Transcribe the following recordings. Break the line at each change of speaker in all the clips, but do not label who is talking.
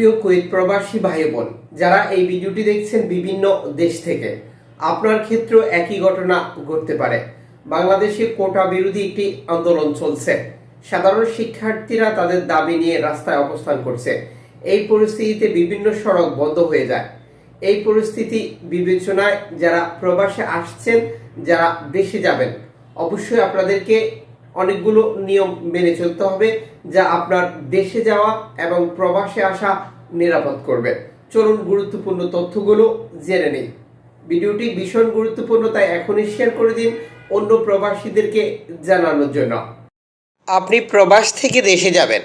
প্রিয় কুয়েত প্রবাসী ভাই বোন যারা এই ভিডিওটি দেখছেন বিভিন্ন দেশ থেকে, আপনার ক্ষেত্রেও একই ঘটনা ঘটতে পারে। বাংলাদেশে কোটা বিরোধী একটি আন্দোলন চলছে। সাধারণ শিক্ষার্থীরা তাদের দাবি নিয়ে রাস্তায় অবস্থান করছে। এই পরিস্থিতিতে বিভিন্ন সড়ক বন্ধ হয়ে যায়। এই পরিস্থিতি বিবেচনায় যারা প্রবাসে আসছেন, যারা দেশে যাবেন, অবশ্যই আপনাদেরকে অনেকগুলো নিয়ম মেনে চলতে হবে যা আপনার দেশে যাওয়া এবং প্রবাসে আসা নিরাপদ করবে। চলুন গুরুত্বপূর্ণ তথ্যগুলো জেনে নিই। ভিডিওটি ভীষণ গুরুত্বপূর্ণ, তাই এখনই শেয়ার করে দিন অন্য প্রবাসীদেরকে জানানোর জন্য। আপনি প্রবাস থেকে দেশে যাবেন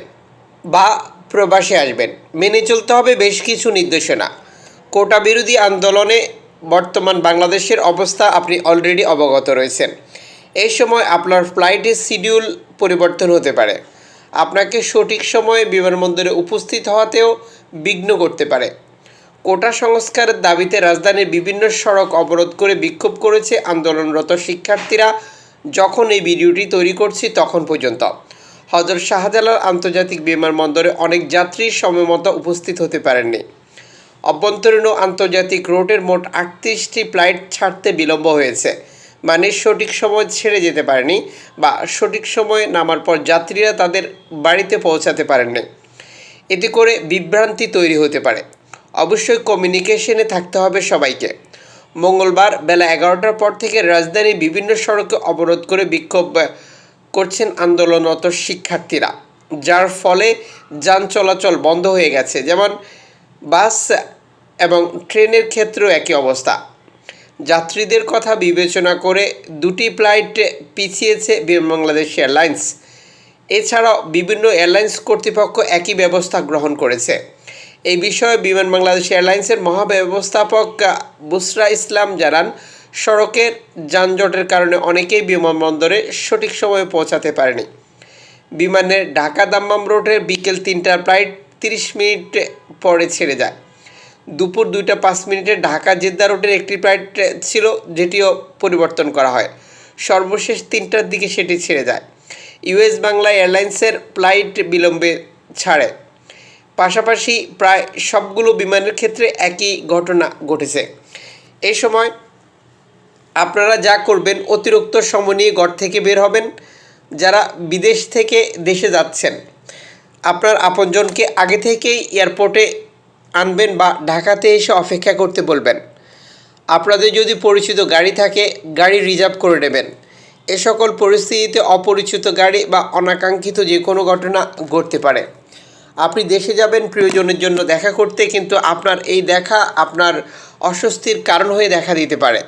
বা প্রবাসে আসবেন, মেনে চলতে হবে বেশ কিছু নির্দেশনা। কোটা বিরোধী আন্দোলনে বর্তমান বাংলাদেশের অবস্থা আপনি অলরেডি অবগত রয়েছেন। এই সময় আপনার ফ্লাইটের শিডিউল পরিবর্তন হতে পারে। আপনাকে সঠিক সময়ে বিমানবন্দরে উপস্থিত হওয়াতেও বিঘ্ন করতে পারে। কোটা সংস্কারের দাবিতে রাজধানীর বিভিন্ন সড়ক অবরোধ করে বিক্ষোভ করেছে আন্দোলনরত শিক্ষার্থীরা। যখন এই ভিডিওটি তৈরি করছি তখন পর্যন্ত। হজরত শাহজালাল আন্তর্জাতিক বিমানবন্দরে অনেক যাত্রী সময়মতো উপস্থিত হতে পারেননি। অভ্যন্তরীণ আন্তর্জাতিক রোডের মোট আটত্রিশটি ফ্লাইট ছাড়তে বিলম্ব হয়েছে। মানে সঠিক সময় ছেড়ে যেতে পারেনি বা সঠিক সময়ে নামার পর যাত্রীরা তাদের বাড়িতে পৌঁছাতে পারেননি। এতে করে বিভ্রান্তি তৈরি হতে পারে। অবশ্যই কমিউনিকেশনে থাকতে হবে সবাইকে। মঙ্গলবার বেলা এগারোটার পর থেকে রাজধানীর বিভিন্ন সড়কে অবরোধ করে বিক্ষোভ করছেন আন্দোলনরত শিক্ষার্থীরা, যার ফলে যান চলাচল বন্ধ হয়ে গেছে। যেমন বাস এবং ট্রেনের ক্ষেত্রেও একই অবস্থা। যাত্রীদের কথা বিবেচনা করে দুটি ফ্লাইট পিছিয়েছে বাংলাদেশ এয়ারলাইন্স। এছাড়াও বিভিন্ন এয়ারলাইন্স কর্তৃপক্ষ একই ব্যবস্থা গ্রহণ করেছে। এই বিষয়ে বিমান বাংলাদেশ এয়ারলাইন্সের মহাব্যবস্থাপক বুসরা ইসলাম জানান, সড়কের যানজটের কারণে অনেকেই বিমানবন্দরে সঠিক সময়ে পৌঁছাতে পারেনি। বিমানের ঢাকা দাম্মাম রোডের বিকেল তিনটার ফ্লাইট তিরিশ মিনিট পরে ছেড়ে যায়। দুপুর দুইটা পাঁচ মিনিটে ঢাকা জেদ্দা রোডের একটি ফ্লাইট ছিল, যেটিও পরিবর্তন করা হয়। সর্বশেষ তিনটার দিকে সেটি ছেড়ে যায়। ইউএস বাংলা এয়ারলাইন্সের ফ্লাইট বিলম্বে ছাড়ে। পাশাপাশি প্রায় সবগুলো বিমানের ক্ষেত্রে একই ঘটনা ঘটেছে। এই সময় আপনারা যা করবেন, অতিরিক্ত সময় নিয়ে ঘর থেকে বের হবেন। যারা বিদেশ থেকে দেশে যাচ্ছেন, আপনার আপনজনকে আগে থেকেই এয়ারপোর্টে আনবেন বা ঢাকাতে এসে অপেক্ষা করতে বলবেন। আপনাদের যদি পরিচিত গাড়ি থাকে, গাড়ি রিজার্ভ করে নেবেন। এ সকল পরিস্থিতিতে অপরিচিত গাড়ি বা অনাকাঙ্ক্ষিত যে কোনো ঘটনা ঘটতে পারে। আপনি দেশে যাবেন, প্রিয়জনের জন্য দেখা করতে, কিন্তু আপনার এই দেখা আপনার অস্বস্তির কারণ হয়ে দেখা দিতে পারে।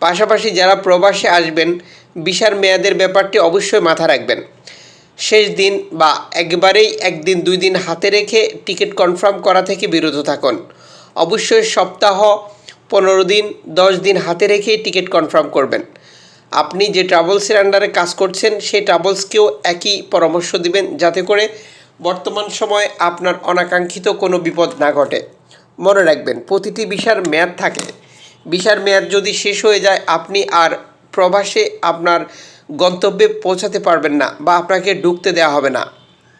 পাশাপাশি যারা প্রবাসে আসবেন বিশার মেয়াদের ব্যাপারটি অবশ্যই মাথা রাখবেন। শেষ দিন বা একবারেই একদিন, দুই দিন হাতে রেখে টিকিট কনফার্ম করা থেকে বিরত থাকুন। অবশ্যই সপ্তাহ পনেরো দিন, দশ দিন হাতে রেখেই টিকিট কনফার্ম করবেন। আপনি যে ট্রাভেলসের আন্ডারে কাজ করছেন, সেই ট্রাভেলসকেও একই পরামর্শ দিবেন যাতে করে বর্তমান সময়ে আপনার অনাকাঙ্ক্ষিত কোনো বিপদ না ঘটে। মনে রাখবেন, প্রতিটি ভিসার মেয়াদ থাকে। ভিসার মেয়াদ যদি শেষ হয়ে যায়, আপনি আর প্রবাসে আপনার গন্তব্যে পৌঁছাতে পারবেন না বা আপনাকে ঢুকতে দেওয়া হবে না।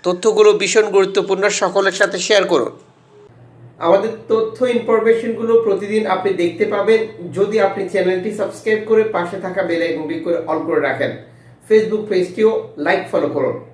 তথ্যগুলো ভীষণ গুরুত্বপূর্ণ, সকলের সাথে শেয়ার করুন। আমাদের তথ্য ইনফরমেশনগুলো প্রতিদিন আপনি দেখতে পাবেন। যদি আপনি চ্যানেলটি সাবস্ক্রাইব করে পাশে থাকা বেল আইকনটি করে অল করে রাখেন। ফেসবুক পেজটিও লাইক ফলো করুন।